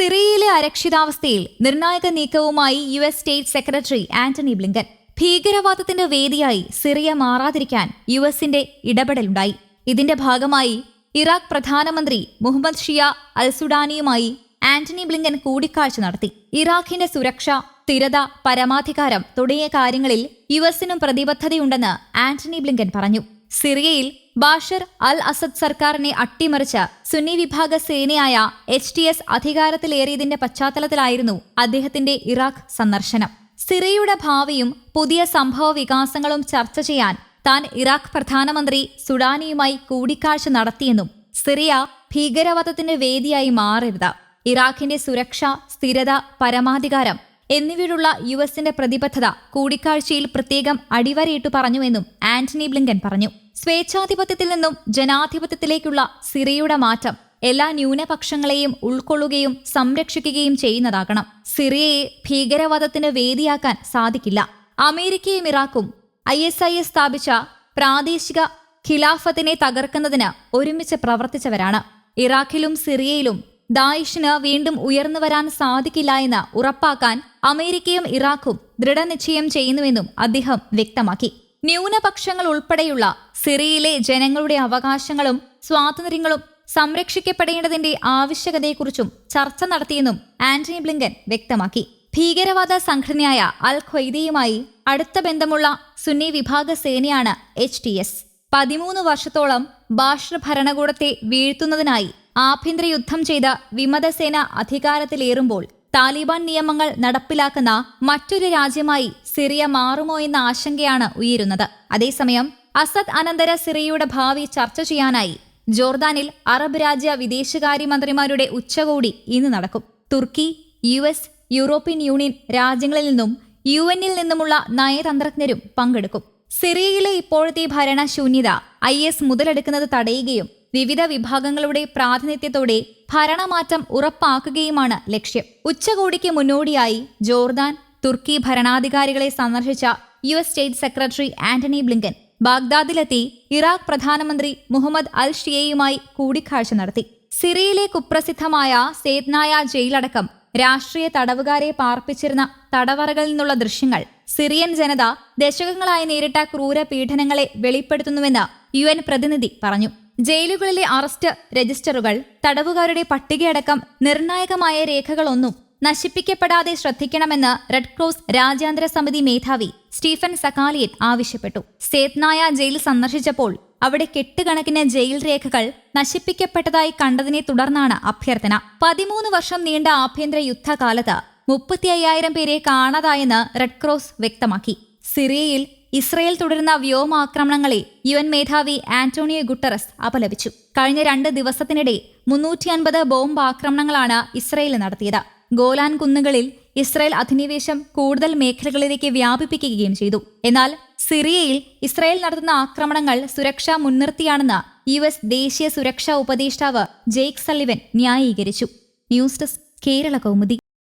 സിറിയയിലെ അരക്ഷിതാവസ്ഥയിൽ നിർണായക നീക്കവുമായി U S state secretary Antony Blinken. ഭീകരവാദത്തിന്റെ വേദിയായി സിറിയ മാറാതിരിക്കാൻ യു എസിന്റെ ഇടപെടലുണ്ടായി. ഇതിന്റെ ഭാഗമായി ഇറാഖ് പ്രധാനമന്ത്രി മുഹമ്മദ് ഷിയ അൽ സുഡാനിയുമായി ആന്റണി ബ്ലിങ്കൻ കൂടിക്കാഴ്ച നടത്തി. ഇറാഖിന്റെ സുരക്ഷ സ്ഥിരത പരമാധികാരം തുടങ്ങിയ കാര്യങ്ങളിൽ യു എസിനും പ്രതിബദ്ധതയുണ്ടെന്ന് ആന്റണി ബ്ലിങ്കൻ പറഞ്ഞു. സിറിയയിൽ ബാഷർ അൽ അസദ് സർക്കാരിനെ അട്ടിമറിച്ച സുന്നി വിഭാഗ സേനയായ എച്ച് ടി എസ് അധികാരത്തിലേറിയതിന്റെ പശ്ചാത്തലത്തിലായിരുന്നു അദ്ദേഹത്തിന്റെ ഇറാഖ് സന്ദർശനം. സിറിയയുടെ ഭാവിയും പുതിയ സംഭവ വികാസങ്ങളും ചർച്ച ചെയ്യാൻ താൻ ഇറാഖ് പ്രധാനമന്ത്രി സുഡാനിയുമായി കൂടിക്കാഴ്ച നടത്തിയെന്നും സിറിയ ഭീകരവാദത്തിന്റെ വേദിയായി മാറരുത്. ഇറാഖിന്റെ സുരക്ഷ സ്ഥിരത പരമാധികാരം എന്നിവയോടുള്ള യു എസിന്റെ പ്രതിബദ്ധത കൂടിക്കാഴ്ചയിൽ പ്രത്യേകം അടിവരയിട്ടു പറഞ്ഞുവെന്നും ആന്റണി ബ്ലിങ്കൻ പറഞ്ഞു. സ്വേച്ഛാധിപത്യത്തിൽ നിന്നും ജനാധിപത്യത്തിലേക്കുള്ള സിറിയയുടെ മാറ്റം എല്ലാ ന്യൂനപക്ഷങ്ങളെയും ഉൾക്കൊള്ളുകയും സംരക്ഷിക്കുകയും ചെയ്യുന്നതാകണം. സിറിയയെ ഭീകരവാദത്തിന് വേദിയാക്കാൻ സാധിക്കില്ല. അമേരിക്കയും ഇറാഖും ഐ എസ് ഐ എസ് സ്ഥാപിച്ച പ്രാദേശിക ഖിലാഫത്തിനെ തകർക്കുന്നതിന് ഒരുമിച്ച് പ്രവർത്തിച്ചവരാണ്. ഇറാഖിലും സിറിയയിലും ദായിഷിന് വീണ്ടും ഉയർന്നു വരാൻ സാധിക്കില്ല എന്ന് ഉറപ്പാക്കാൻ അമേരിക്കയും ഇറാഖും ദൃഢനിശ്ചയം ചെയ്യുന്നുവെന്നും അദ്ദേഹം വ്യക്തമാക്കി. ന്യൂനപക്ഷങ്ങൾ ഉൾപ്പെടെയുള്ള സിറിയയിലെ ജനങ്ങളുടെ അവകാശങ്ങളും സ്വാതന്ത്ര്യങ്ങളും സംരക്ഷിക്കപ്പെടേണ്ടതിന്റെ ആവശ്യകതയെക്കുറിച്ചും ചർച്ച നടത്തിയെന്നും ആന്റണി ബ്ലിങ്കൻ വ്യക്തമാക്കി. ഭീകരവാദ സംഘടനയായ അൽ ഖ്വൈദയുമായി അടുത്ത ബന്ധമുള്ള സുന്നി വിഭാഗ സേനയാണ് എച്ച് ടി എസ്. പതിമൂന്ന് വർഷത്തോളം ബാഷർ ഭരണകൂടത്തെ വീഴ്ത്തുന്നതിനായി ആഭ്യന്തര യുദ്ധം ചെയ്ത് വിമതസേന അധികാരത്തിലേറുമ്പോൾ താലിബാൻ നിയമങ്ങൾ നടപ്പിലാക്കുന്ന മറ്റൊരു രാജ്യമായി സിറിയ മാറുമോ എന്ന ആശങ്കയാണ് ഉയരുന്നത്. അതേസമയം അസദ് അനന്തര സിറിയയുടെ ഭാവി ചർച്ച ചെയ്യാനായി ജോർദാനിൽ അറബ് രാജ്യ വിദേശകാര്യമന്ത്രിമാരുടെ ഉച്ചകോടി ഇന്ന് നടക്കും. തുർക്കി യു എസ് യൂറോപ്യൻ യൂണിയൻ രാജ്യങ്ങളിൽ നിന്നും യു എന്നിൽ നിന്നുമുള്ള നയതന്ത്രജ്ഞരും പങ്കെടുക്കും. സിറിയയിലെ ഇപ്പോഴത്തെ ഭരണശൂന്യത ഐ എസ് മുതലെടുക്കുന്നത് തടയുകയും വിവിധ വിഭാഗങ്ങളുടെ പ്രാതിനിധ്യത്തോടെ ഭരണമാറ്റം ഉറപ്പാക്കുകയുമാണ് ലക്ഷ്യം. ഉച്ചകോടിക്ക് മുന്നോടിയായി ജോർദാൻ തുർക്കി ഭരണാധികാരികളെ സന്ദർശിച്ച U S state secretary Antony Blinken ബാഗ്ദാദിലെത്തി Iraq പ്രധാനമന്ത്രി മുഹമ്മദ് അൽ ഷിയയുമായി കൂടിക്കാഴ്ച നടത്തി. സിറിയയിലെ കുപ്രസിദ്ധമായ സേത്നായ ജയിലടക്കം രാഷ്ട്രീയ തടവുകാരെ പാർപ്പിച്ചിരുന്ന തടവറകളിൽ നിന്നുള്ള ദൃശ്യങ്ങൾ സിറിയൻ ജനത ദശകങ്ങളായി നേരിട്ട ക്രൂര പീഡനങ്ങളെ വെളിപ്പെടുത്തുന്നുവെന്ന് യു പ്രതിനിധി പറഞ്ഞു. ജയിലുകളിലെ അറസ്റ്റ് രജിസ്റ്ററുകൾ തടവുകാരുടെ പട്ടികയടക്കം നിർണായകമായ രേഖകളൊന്നും നശിപ്പിക്കപ്പെടാതെ ശ്രദ്ധിക്കണമെന്ന് റെഡ് ക്രോസ് രാജ്യാന്തര സമിതി മേധാവി സ്റ്റീഫൻ സക്കാലിയൻ ആവശ്യപ്പെട്ടു. സേത്നായ ജയിൽ സന്ദർശിച്ചപ്പോൾ അവിടെ കെട്ടുകണക്കിന് ജയിൽ രേഖകൾ നശിപ്പിക്കപ്പെട്ടതായി കണ്ടതിനെ തുടർന്നാണ് അഭ്യർത്ഥന. പതിമൂന്ന് വർഷം നീണ്ട ആഭ്യന്തര യുദ്ധകാലത്ത് മുപ്പത്തി അയ്യായിരം പേരെ കാണാതായെന്ന് റെഡ് ക്രോസ് വ്യക്തമാക്കി. സിറിയയിൽ ഇസ്രയേൽ തുടരുന്ന വ്യോമാക്രമണങ്ങളെ യു എൻ മേധാവി ആന്റോണിയോ ഗുട്ടറസ് അപലപിച്ചു. കഴിഞ്ഞ രണ്ട് ദിവസത്തിനിടെ മുന്നൂറ്റി അൻപത് ബോംബ് ആക്രമണങ്ങളാണ് ഇസ്രയേൽ നടത്തിയത്. ഗോലാൻ കുന്നുകളിൽ ഇസ്രായേൽ അധിനിവേശം കൂടുതൽ മേഖലകളിലേക്ക് വ്യാപിപ്പിക്കുകയും ചെയ്തു. എന്നാൽ സിറിയയിൽ ഇസ്രായേൽ നടത്തുന്ന ആക്രമണങ്ങൾ സുരക്ഷാ മുൻനിർത്തിയാണെന്ന് യു എസ് ദേശീയ സുരക്ഷാ ഉപദേഷ്ടാവ് Jake Sullivan ന്യായീകരിച്ചു. News desk Kerala Kaumudi.